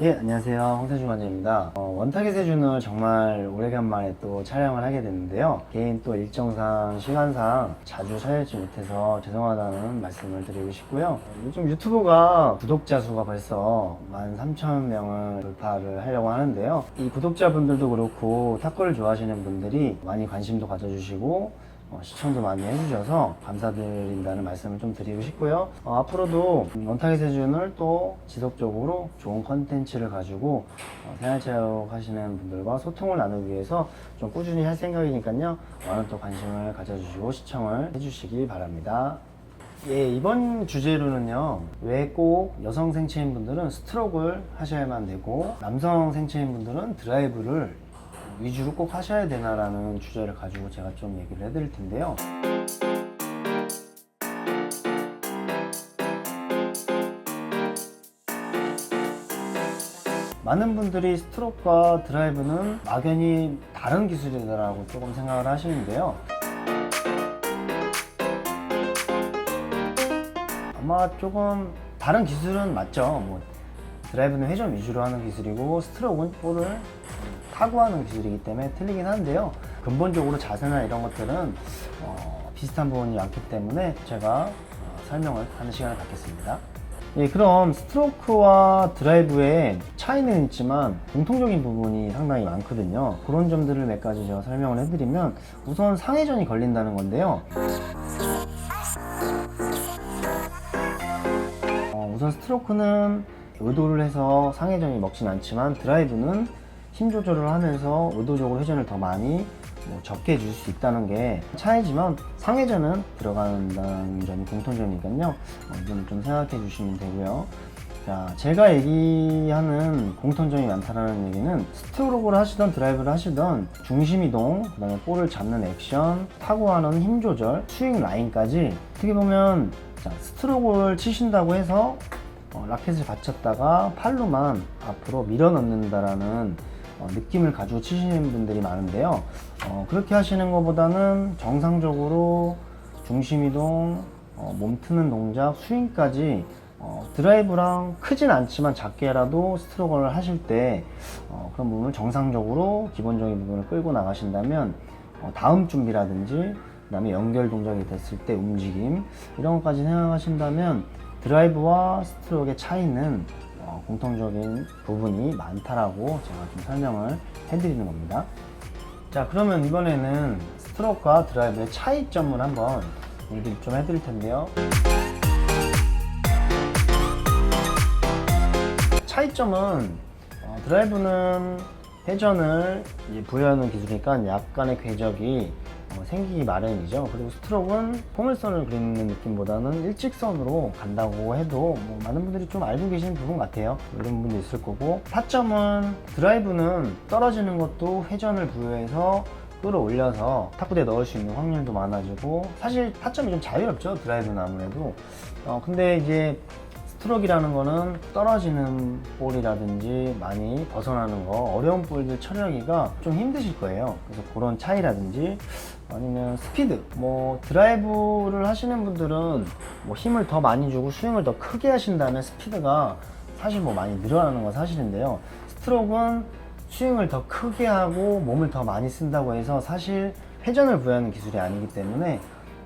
예, 안녕하세요. 홍세준 관장입니다. 어, 원타겟 세준을 정말 오래간만에 또 촬영을 하게 됐는데요. 개인 또 일정상, 시간상 자주 촬영하지 못해서 죄송하다는 말씀을 드리고 싶고요. 어, 요즘 유튜브가 구독자 수가 벌써 13,000명을 돌파를 하려고 하는데요. 이 구독자분들도 그렇고 탁구를 좋아하시는 분들이 많이 관심도 가져주시고 어, 시청도 많이 해주셔서 감사드린다는 말씀을 좀 드리고 싶고요. 어, 앞으로도 원탁의 세준을 또 지속적으로 좋은 컨텐츠를 가지고 어, 생활체육 하시는 분들과 소통을 나누기 위해서 좀 꾸준히 할 생각이니까요. 많은 또 관심을 가져주시고 시청을 해주시기 바랍니다. 예, 이번 주제로는요, 왜 꼭 여성 생체인 분들은 스트로크를 하셔야만 되고, 남성 생체인 분들은 드라이브를 위주로 꼭 하셔야 되나라는 주제를 가지고 제가 좀 얘기를 해드릴 텐데요. 많은 분들이 스트로크와 드라이브는 막연히 다른 기술이다라고 조금 생각을 하시는데요. 아마 조금 다른 기술은 맞죠. 뭐 드라이브는 회전 위주로 하는 기술이고 스트로크는 볼을 타고 하는 기술이기 때문에 틀리긴 한데요. 근본적으로 자세나 이런 것들은 어, 비슷한 부분이 많기 때문에 제가 어, 설명을 하는 시간을 갖겠습니다. 예, 그럼 스트로크와 드라이브의 차이는 있지만 공통적인 부분이 상당히 많거든요. 그런 점들을 몇 가지 제가 설명을 해드리면 우선 상회전이 걸린다는 건데요. 어, 우선 스트로크는 의도를 해서 상회전이 먹진 않지만 드라이브는 힘 조절을 하면서 의도적으로 회전을 더 많이 뭐 적게 해줄 수 있다는 게 차이지만 상회전은 들어간다는 점이 공통점이니까요. 어, 이점 좀 생각해 주시면 되고요. 자, 제가 얘기하는 공통점이 많다는 얘기는 스트로크를 하시던 드라이브를 하시던 중심 이동, 그다음에 볼을 잡는 액션, 타고 하는 힘 조절, 스윙 라인까지 어떻게 보면 자, 스트로크를 치신다고 해서 어, 라켓을 받쳤다가 팔로만 앞으로 밀어 넣는다라는 어, 느낌을 가지고 치시는 분들이 많은데요. 어, 그렇게 하시는 것보다는 정상적으로 중심 이동, 어, 몸 트는 동작, 스윙까지 어, 드라이브랑 크진 않지만 작게라도 스트로크를 하실 때 어, 그런 부분을 정상적으로 기본적인 부분을 끌고 나가신다면 어, 다음 준비라든지 그 다음에 연결 동작이 됐을 때 움직임 이런 것까지 생각하신다면 드라이브와 스트로크의 차이는 어, 공통적인 부분이 많다라고 제가 좀 설명을 해드리는 겁니다. 자 그러면 이번에는 스트로크와 드라이브의 차이점을 한번 얘기를 좀 해드릴 텐데요. 차이점은 어, 드라이브는 회전을 부여하는 기술이니까 약간의 궤적이 어, 생기기 마련이죠. 그리고 스트로크는 포물선을 그리는 느낌보다는 일직선으로 간다고 해도 뭐 많은 분들이 좀 알고 계시는 부분 같아요. 이런 분도 있을 거고 타점은 드라이브는 떨어지는 것도 회전을 부여해서 끌어올려서 탁구대에 넣을 수 있는 확률도 많아지고 사실 타점이 좀 자유롭죠 드라이브는 아무래도 어, 근데 이제 스트로크라는 거는 떨어지는 볼이라든지 많이 벗어나는 거 어려운 볼들 처리하기가 좀 힘드실 거예요 그래서 그런 차이라든지 아니면 스피드 뭐 드라이브를 하시는 분들은 뭐 힘을 더 많이 주고 스윙을 더 크게 하신다면 스피드가 사실 뭐 많이 늘어나는 건 사실인데요 스트로크는 스윙을 더 크게 하고 몸을 더 많이 쓴다고 해서 사실 회전을 부여하는 기술이 아니기 때문에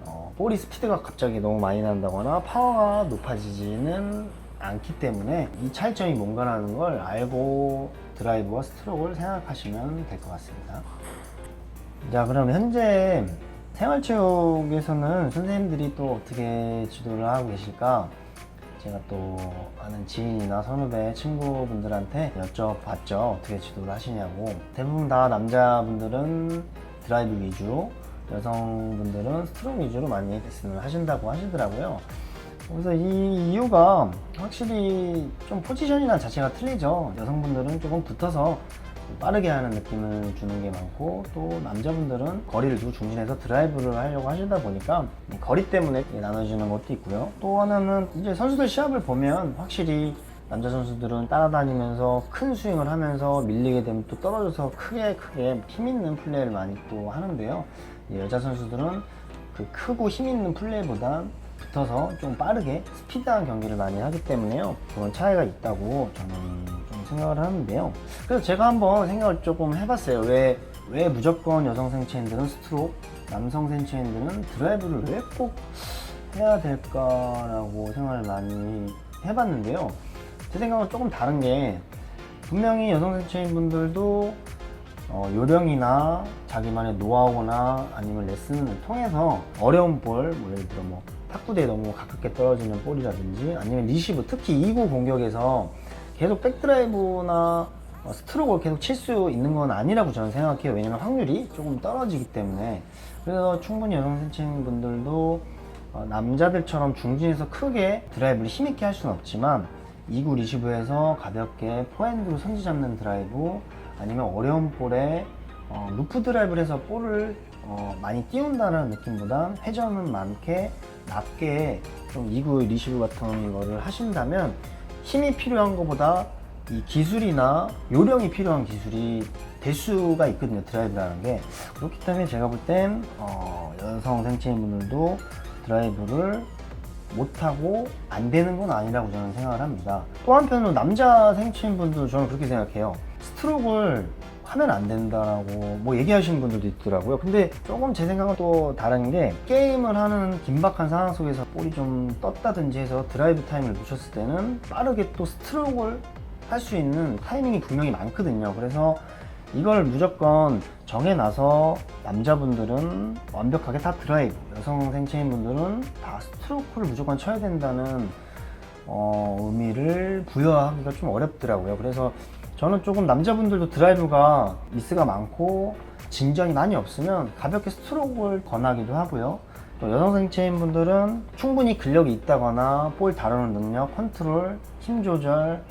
어, 볼이 스피드가 갑자기 너무 많이 난다거나 파워가 높아지지는 않기 때문에 이 차이점이 뭔가라는 걸 알고 드라이브와 스트로크를 생각하시면 될 것 같습니다. 자, 그럼 현재 생활체육에서는 선생님들이 또 어떻게 지도를 하고 계실까? 제가 또 아는 지인이나 선후배 친구분들한테 여쭤봤죠. 어떻게 지도를 하시냐고. 대부분 다 남자분들은 드라이브 위주, 여성분들은 스트로크 위주로 많이 레슨을 하신다고 하시더라고요. 그래서 이 이유가 확실히 좀 포지션이나 자체가 틀리죠. 여성분들은 조금 붙어서 빠르게 하는 느낌을 주는 게 많고 또 남자분들은 거리를 두고 중심에서 드라이브를 하려고 하시다 보니까 거리 때문에 나눠지는 것도 있고요. 또 하나는 이제 선수들 시합을 보면 확실히 남자 선수들은 따라다니면서 큰 스윙을 하면서 밀리게 되면 또 떨어져서 크게 크게 힘 있는 플레이를 많이 또 하는데요. 이 여자 선수들은 그 크고 힘 있는 플레이보다 붙어서 좀 빠르게 스피드한 경기를 많이 하기 때문에요. 그런 차이가 있다고 저는 좀 생각을 하는데요. 그래서 제가 한번 생각을 조금 해봤어요. 왜, 왜 무조건 여성 생체인들은 스트로크, 남성 생체인들은 드라이브를 왜 꼭 해야 될까라고 생각을 많이 해봤는데요. 제 생각은 조금 다른 게 분명히 여성 생체인 분들도 어, 요령이나 자기만의 노하우나 아니면 레슨을 통해서 어려운 볼, 뭐 예를 들어 뭐 탁구대에 너무 가깝게 떨어지는 볼이라든지 아니면 리시브, 특히 2구 공격에서 계속 백드라이브나 어, 스트로크를 계속 칠 수 있는 건 아니라고 저는 생각해요. 왜냐면 확률이 조금 떨어지기 때문에. 그래서 충분히 여성 생체인 분들도 어, 남자들처럼 중진에서 크게 드라이브를 힘있게 할 수는 없지만 2구 리시브에서 가볍게 포핸드로 선지 잡는 드라이브 아니면 어려운 볼에 어, 루프 드라이브를 해서 볼을 어, 많이 띄운다는 느낌보단 회전은 많게 낮게 좀 2구 리시브 같은 거를 하신다면 힘이 필요한 것보다 이 기술이나 요령이 필요한 기술이 될 수가 있거든요 드라이브라는 게 그렇기 때문에 제가 볼땐 어, 여성 생체인 분들도 드라이브를 못하고 안 되는 건 아니라고 저는 생각을 합니다. 또 한편으로 남자 생체인 분들도 저는 그렇게 생각해요. 스트로크를 하면 안 된다라고 뭐 얘기하시는 분들도 있더라고요. 근데 조금 제 생각은 또 다른 게 게임을 하는 긴박한 상황 속에서 볼이 좀 떴다든지 해서 드라이브 타임을 놓쳤을 때는 빠르게 또 스트로크를 할 수 있는 타이밍이 분명히 많거든요. 그래서 이걸 무조건 정해놔서 남자분들은 완벽하게 다 드라이브, 여성 생체인 분들은 다 스트로크를 무조건 쳐야 된다는 어, 의미를 부여하기가 좀 어렵더라고요. 그래서 저는 조금 남자분들도 드라이브가 미스가 많고 진전이 많이 없으면 가볍게 스트로크를 권하기도 하고요. 또 여성 생체인 분들은 충분히 근력이 있다거나 볼 다루는 능력, 컨트롤, 힘 조절,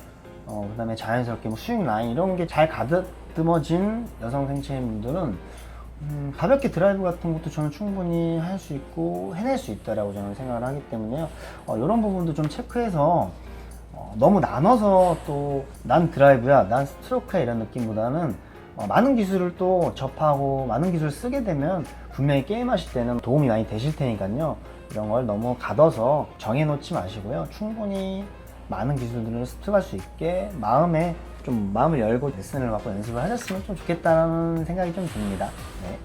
어, 그 다음에 자연스럽게 뭐 스윙 라인 이런 게 잘 가다듬어진 여성 생체인 분들은 음, 가볍게 드라이브 같은 것도 저는 충분히 할 수 있고 해낼 수 있다라고 저는 생각을 하기 때문에요. 어, 이런 부분도 좀 체크해서 어, 너무 나눠서 또 난 드라이브야, 난 스트로크야 이런 느낌보다는 어, 많은 기술을 또 접하고 많은 기술을 쓰게 되면 분명히 게임하실 때는 도움이 많이 되실 테니까요. 이런 걸 너무 가둬서 정해놓지 마시고요. 충분히 많은 기술들을 습득할 수 있게 마음에 좀 마음을 열고 레슨을 받고 연습을 하셨으면 좀 좋겠다는 생각이 좀 듭니다. 네.